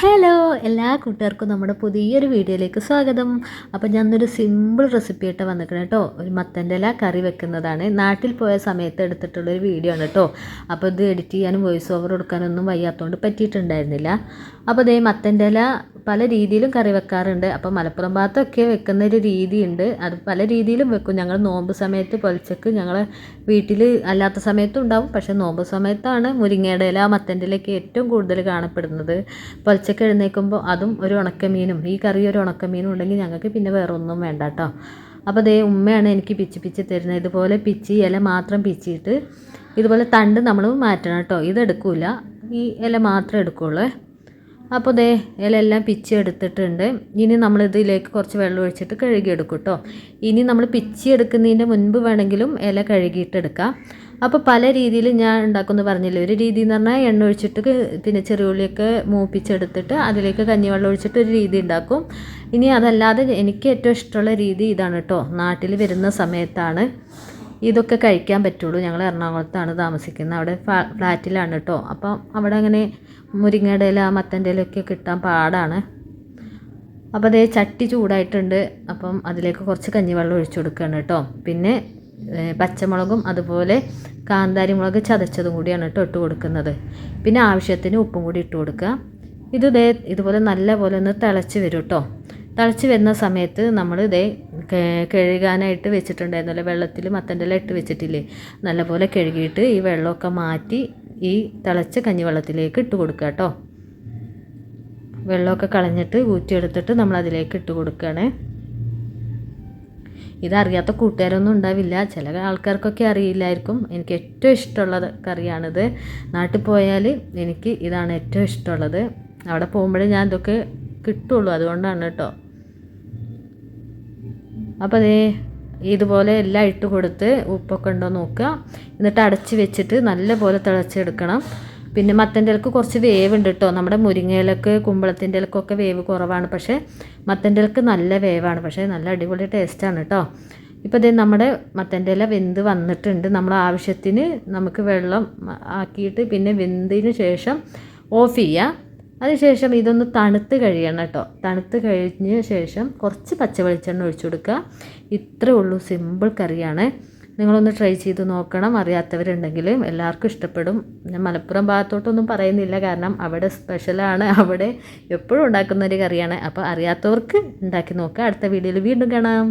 Hello എല്ലാ കൂട്ടുകാർക്കും നമ്മുടെ പുതിയൊരു വീഡിയോയിലേക്ക് സ്വാഗതം. അപ്പോൾ ഞാനൊരു സിമ്പിൾ റെസിപ്പി ആയിട്ട് വന്നിട്ടുണ്ട് കേട്ടോ ഒരു മത്തന്റെ ഇല കറി വെക്കുന്നതാണ്. നാട്ടിൽ പോയ സമയത്ത് എടുത്തിട്ടുള്ളൊരു വീഡിയോ ആണ് കേട്ടോ അപ്പോൾ ഇത് എഡിറ്റ് ചെയ്യാനും വോയിസ് ഓവർ കൊടുക്കാനൊന്നും വയ്യാത്തതുകൊണ്ട് പറ്റിയിട്ടുണ്ടായിരുന്നില്ല. അപ്പോൾ ഇതേ മത്തന്റെ ഇല പല രീതിയിലും കറി വെക്കാറുണ്ട്. അപ്പോൾ മലപ്പുറം ഭാഗത്തൊക്കെ വെക്കുന്ന ഒരു രീതിയുണ്ട്. അത് പല രീതിയിലും വെക്കും. ഞങ്ങൾ നോമ്പ് സമയത്ത് പൊലിച്ചക്ക് ഞങ്ങൾ വീട്ടിൽ അല്ലാത്ത സമയത്തും ഉണ്ടാവും. പക്ഷേ നോമ്പ് സമയത്താണ് മുരിങ്ങയുടെ ഇല മത്തന്റെ ഇലയൊക്കെ ഏറ്റവും കൂടുതൽ കാണപ്പെടുന്നത്. പൊലിച്ചക്ക് എഴുന്നേൽക്കുമ്പോൾ അതും ഒരു ഉണക്കമീനും. ഈ കറി ഒരു ഉണക്കമീനും ഉണ്ടെങ്കിൽ ഞങ്ങൾക്ക് പിന്നെ വേറെ ഒന്നും വേണ്ട കേട്ടോ. അപ്പോൾ അതേ ഉമ്മയാണ് എനിക്ക് പിച്ച് പിച്ച് തരുന്നത്. ഇതുപോലെ പിച്ച് ഇല മാത്രം പിച്ചിയിട്ട് ഇതുപോലെ തണ്ട് നമ്മൾ മാറ്റണം കേട്ടോ. ഇതെടുക്കില്ല ഈ ഇല മാത്രമേ എടുക്കുകയുള്ളൂ അപ്പോൾ ദേ ഇലയെല്ലാം പിച്ചി എടുത്തിട്ടുണ്ട്. ഇനി നമ്മൾ ഇതിലേക്ക് കുറച്ച് വെള്ളം ഒഴിച്ചിട്ട് കഴുകിയെടുക്കും കേട്ടോ ഇനി നമ്മൾ പിച്ചി എടുക്കുന്നതിന്റെ മുൻപ് വേണമെങ്കിലും ഇല കഴുകിയിട്ടെടുക്കാം അപ്പോൾ പല രീതിയിൽ ഞാൻ ഉണ്ടാക്കുമെന്ന് പറഞ്ഞില്ലേ ഒരു രീതി എന്ന് പറഞ്ഞാൽ എണ്ണ ഒഴിച്ചിട്ട് പിന്നെ ചെറിയുള്ളിയൊക്കെ മൂപ്പിച്ചെടുത്തിട്ട് അതിലേക്ക് കഞ്ഞിവെള്ളം ഒഴിച്ചിട്ട് ഒരു രീതി ഉണ്ടാക്കും. ഇനി അതല്ലാതെ എനിക്ക് ഏറ്റവും ഇഷ്ടമുള്ള രീതി ഇതാണ് കേട്ടോ നാട്ടിൽ വരുന്ന സമയത്താണ്. ഇതൊക്കെ കഴിക്കാൻ പറ്റുള്ളൂ. ഞങ്ങൾ എറണാകുളത്താണ് താമസിക്കുന്നത്. അവിടെ ഫ്ലാറ്റിലാണ് കേട്ടോ അപ്പം അവിടെ അങ്ങനെ മുരിങ്ങയുടെ ഇല മത്തന്റെ ഇലയൊക്കെ കിട്ടാൻ പാടാണ്. അപ്പോൾ അതേ ചട്ടി ചൂടായിട്ടുണ്ട്. അപ്പം അതിലേക്ക് കുറച്ച് കഞ്ഞിവെള്ളം ഒഴിച്ചു കൊടുക്കുകയാണ് കേട്ടോ പിന്നെ പച്ചമുളകും അതുപോലെ കാന്താരി മുളക് ചതച്ചതും കൂടിയാണ് കേട്ടോ ഇട്ട് കൊടുക്കുന്നത്. പിന്നെ ആവശ്യത്തിന് ഉപ്പും കൂടി ഇട്ട് കൊടുക്കുക. ഇത് ഇതേ ഇതുപോലെ നല്ല പോലെ ഒന്ന് തിളച്ച് വരും കേട്ടോ തിളച്ച് വരുന്ന സമയത്ത് നമ്മൾ ഇതേ കഴുകാനായിട്ട് വെച്ചിട്ടുണ്ടായിരുന്നല്ലോ. വെള്ളത്തിൽ മത്തന്റെ ഇല ഇട്ട് വെച്ചിട്ടില്ലേ? നല്ലപോലെ കഴുകിയിട്ട് ഈ വെള്ളമൊക്കെ മാറ്റി ഈ തിളച്ച കഞ്ഞിവെള്ളത്തിലേക്ക് ഇട്ട് കൊടുക്കുക കേട്ടോ. വെള്ളമൊക്കെ കളഞ്ഞിട്ട് ഊറ്റിയെടുത്തിട്ട് നമ്മൾ അതിലേക്ക് ഇട്ട് കൊടുക്കുകയാണ്. ഇതറിയാത്ത കൂട്ടുകാരൊന്നും ഉണ്ടാവില്ല. ചില ആൾക്കാർക്കൊക്കെ അറിയില്ലായിരിക്കും. എനിക്ക് ഏറ്റവും ഇഷ്ടമുള്ള കറിയാണിത്. നാട്ടിൽ പോയാൽ എനിക്ക് ഇതാണ് ഏറ്റവും ഇഷ്ടമുള്ളത്. അവിടെ പോകുമ്പോഴേ ഞാൻ ഇതൊക്കെ കിട്ടുള്ളൂ. അതുകൊണ്ടാണ് കേട്ടോ. അപ്പോൾ അതേ ഇതുപോലെ എല്ലാം ഇട്ട് കൊടുത്ത് ഉപ്പൊക്കെ ഉണ്ടോ നോക്കുക. എന്നിട്ട് അടച്ച് വെച്ചിട്ട് നല്ലപോലെ തിളച്ചെടുക്കണം. പിന്നെ മത്തന്റെ ഇലക്ക് കുറച്ച് വേവ് ഉണ്ട് കേട്ടോ. നമ്മുടെ മുരിങ്ങയിലക്ക് കുമ്പളത്തിന്റെ ഇലക്കൊക്കെ വേവ് കുറവാണ്. പക്ഷേ മത്തന്റെ ഇലക്ക് നല്ല വേവാണ്. പക്ഷേ നല്ല അടിപൊളി ടേസ്റ്റാണ് കേട്ടോ. ഇപ്പോൾ ഇതേ നമ്മുടെ മത്തന്റെ ഇല വെന്ത് വന്നിട്ടുണ്ട്. നമ്മൾ ആവശ്യത്തിന് നമുക്ക് വെള്ളം ആക്കിയിട്ട് പിന്നെ വെന്തതിന് ശേഷം ഓഫ് ചെയ്യുക അതിനുശേഷം ഇതൊന്ന് തണുത്ത് കഴിയണം കേട്ടോ. തണുത്ത് കഴിഞ്ഞ ശേഷം കുറച്ച് പച്ച വെളിച്ചെണ്ണ ഒഴിച്ചു കൊടുക്കുക. ഇത്രേ ഉള്ളൂ സിമ്പിൾ കറിയാണ്. നിങ്ങളൊന്ന് ട്രൈ ചെയ്ത് നോക്കണം. അറിയാത്തവരുണ്ടെങ്കിൽ എല്ലാവർക്കും ഇഷ്ടപ്പെടും. ഞാൻ മലപ്പുറം ഭാഗത്തോട്ടൊന്നും പറയുന്നില്ല. കാരണം അവിടെ സ്പെഷ്യലാണ് അവിടെ എപ്പോഴും ഉണ്ടാക്കുന്ന ഒരു കറിയാണ്. അപ്പോൾ അറിയാത്തവർക്ക് ഉണ്ടാക്കി നോക്കുക. അടുത്ത വീഡിയോയിൽ വീണ്ടും കാണാം.